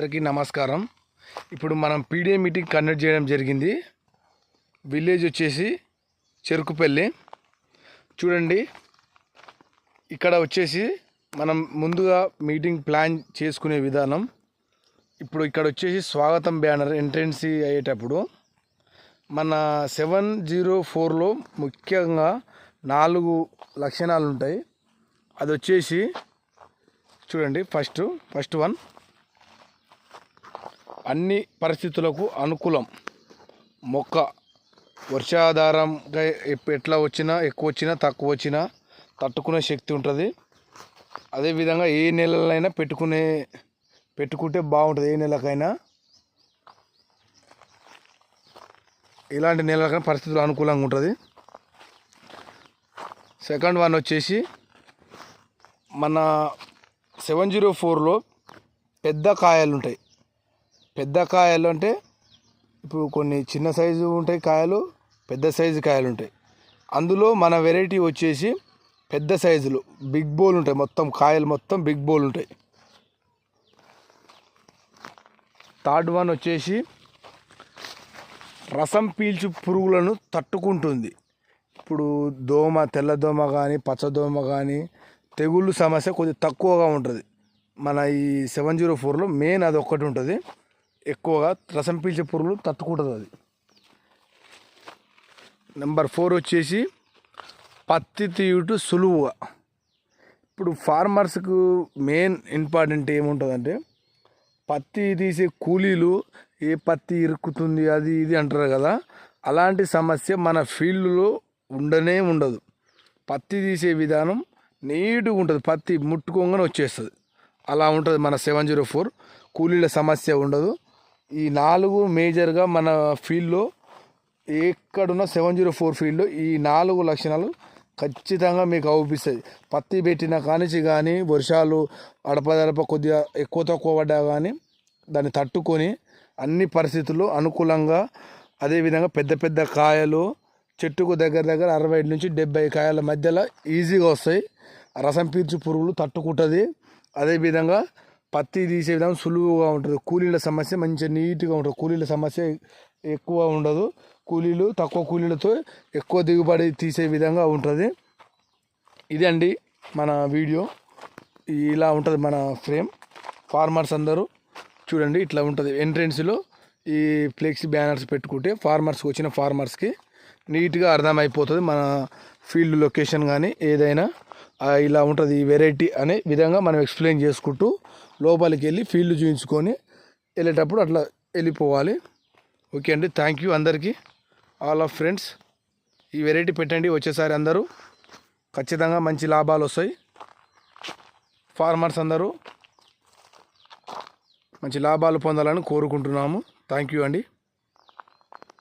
అందరికీ నమస్కారం. ఇప్పుడు మనం పీడిఏ మీటింగ్ కండక్ట్ చేయడం జరిగింది. విలేజ్ వచ్చేసి చెరుకుపల్లి. చూడండి. ఇక్కడ వచ్చేసి మనం ముందుగా మీటింగ్ ప్లాన్ చేసుకునే విధానం. ఇప్పుడు ఇక్కడ వచ్చేసి స్వాగతం బ్యానర్ ఎంట్రెన్సీ అయ్యేటప్పుడు మన సెవెన్ జీరో ఫోర్లో ముఖ్యంగా నాలుగు లక్షణాలు ఉంటాయి అది వచ్చేసి చూడండి ఫస్ట్ ఫస్ట్ వన్. అన్ని పరిస్థితులకు అనుకూలం. మొక్క వర్షాధారంగా ఎట్లా వచ్చినా ఎక్కువ వచ్చినా తక్కువ వచ్చినా తట్టుకునే శక్తి ఉంటుంది. అదేవిధంగా ఏ నెలలైనా పెట్టుకునే పెట్టుకుంటే బాగుంటుంది. ఏ నెలకైనా ఇలాంటి నెలలకైనా పరిస్థితులు అనుకూలంగా ఉంటుంది. సెకండ్ వన్ వచ్చేసి మన సెవెన్ జీరో ఫోర్లో పెద్ద కాయలు ఉంటాయి పెద్ద కాయలు అంటే ఇప్పుడు కొన్ని చిన్న సైజు ఉంటాయి కాయలు పెద్ద సైజు కాయలు ఉంటాయి. అందులో మన వెరైటీ వచ్చేసి పెద్ద సైజులు బిగ్ బోల్ ఉంటాయి మొత్తం కాయలు మొత్తం బిగ్ బోల్ ఉంటాయి. థర్డ్ వన్ వచ్చేసి రసం పీల్చు పురుగులను తట్టుకుంటుంది. ఇప్పుడు దోమ తెల్ల దోమ కానీ పచ్చ దోమ కానీ తెగుళ్ళు సమస్య కొద్దిగా తక్కువగా ఉంటుంది. మన ఈ సెవెన్ జీరో ఫోర్లో మెయిన్ అది ఒక్కటి ఉంటుంది. ఎక్కువగా రసం పీల్చే పురుగులు తట్టుకుంటుంది అది. నెంబర్ ఫోర్ వచ్చేసి పత్తి తీయుట సులువుగా. ఇప్పుడు ఫార్మర్స్కు మెయిన్ ఇంపార్టెంట్ ఏముంటుందంటే పత్తి తీసే కూలీలు ఏ పత్తి ఇరుక్కుతుంది అది ఇది అంటారు కదా అలాంటి సమస్య మన ఫీల్డ్లో ఉండనే ఉండదు. పత్తి తీసే విధానం నీటుగా ఉంటుంది పత్తి ముట్టుకోగానే వచ్చేస్తుంది. అలా ఉంటుంది మన సెవెన్ జీరో ఫోర్ కూలీల సమస్య ఉండదు. ఈ నాలుగు మేజర్గా మన ఫీల్డ్లో ఎక్కడున్న సెవెన్ జీరో ఫోర్ ఫీల్డ్లో ఈ నాలుగు లక్షణాలు ఖచ్చితంగా మీకు అవుపిస్తుంది పత్తి పెట్టిన కానిచి కానీ వర్షాలు అడపదడప కొద్దిగా ఎక్కువ తక్కువ పడ్డా కానీ దాన్ని తట్టుకొని అన్ని పరిస్థితుల్లో అనుకూలంగా అదేవిధంగా పెద్ద పెద్ద కాయలు చెట్టుకు దగ్గర దగ్గర అరవై నుంచి డెబ్బై కాయల మధ్యలో ఈజీగా వస్తాయి. రసం పీల్చు పురుగులు తట్టుకుంటుంది. అదేవిధంగా పత్తి తీసే విధానం సులువుగా ఉంటుంది. కూలీల సమస్య మంచిగా నీట్గా ఉంటుంది. కూలీల సమస్య ఎక్కువ ఉండదు. కూలీలు తక్కువ కూలీలతో ఎక్కువ దిగుబడి తీసే విధంగా ఉంటుంది. ఇది అండి మన వీడియో. ఇలా ఉంటుంది మన ఫ్రేమ్. ఫార్మర్స్ అందరూ చూడండి ఇట్లా ఉంటుంది. ఎంట్రెన్స్లో ఈ ఫ్లెక్సీ బ్యానర్స్ పెట్టుకుంటే ఫార్మర్స్కి వచ్చిన ఫార్మర్స్కి నీట్గా అర్థమైపోతుంది మన ఫీల్డ్ లొకేషన్ కానీ ఏదైనా. ఇలా ఉంటుంది ఈ వెరైటీ అనే విధంగా మనం ఎక్స్ప్లెయిన్ చేసుకుంటూ లోపలికి వెళ్ళి ఫీల్డ్ చూపించుకొని వెళ్ళేటప్పుడు అట్లా వెళ్ళిపోవాలి. ఓకే అండి. థ్యాంక్ యూ అందరికీ. ఆల్ ఆఫ్ ఫ్రెండ్స్ ఈ వెరైటీ పెట్టండి వచ్చేసారి అందరూ. ఖచ్చితంగా మంచి లాభాలు వస్తాయి. ఫార్మర్స్ అందరూ మంచి లాభాలు పొందాలని కోరుకుంటున్నాము. థ్యాంక్ యూ అండి.